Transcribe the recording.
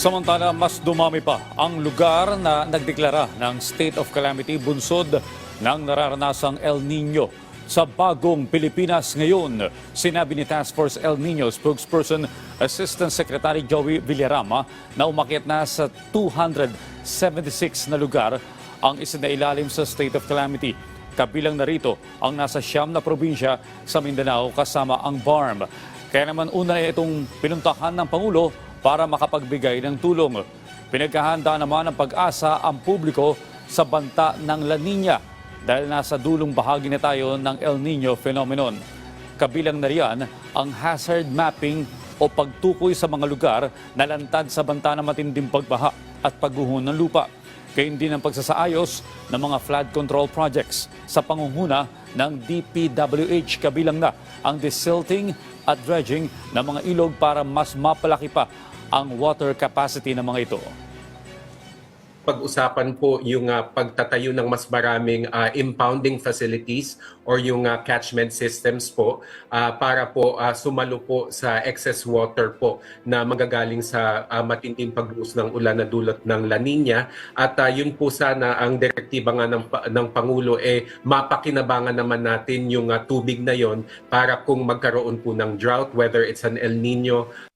Samantala, mas dumami pa ang lugar na nagdeklara ng state of calamity bunsod ng nararanasang El Nino. Sa bagong Pilipinas ngayon, sinabi ni Task Force El Nino spokesperson Assistant Secretary Joey Villarama na umakyat na sa 276 na lugar ang isinailalim sa state of calamity. Kabilang narito ang nasa siyam na probinsya sa Mindanao kasama ang BARM. Kaya naman una itong pinuntahan ng Pangulo para makapagbigay ng tulong. Pinagkahanda naman ng pag-asa ang publiko sa banta ng La Nina dahil nasa dulong bahagi na tayo ng El Nino phenomenon. Kabilang na riyan ang hazard mapping o pagtukoy sa mga lugar na lantad sa banta ng matinding pagbaha at pagguho ng lupa. Kayon din ang pagsasaayos ng mga flood control projects sa pangunguna ng DPWH kabilang na ang desilting at dredging ng mga ilog para mas mapalaki pa ang water capacity ng mga ito. Pag-usapan po yung ah, pagtatayo ng mas maraming ah, impounding facilities or yung ah, catchment systems po ah, para po ah, sumalo po sa excess water po na magagaling sa ah, matinding pagbuhos ng ulan na dulot ng La Nina. At ah, yun po sana ang direktiba nga ng, ng Pangulo eh mapakinabangan naman natin yung ah, tubig na yon para kung magkaroon po ng drought whether it's an El Nino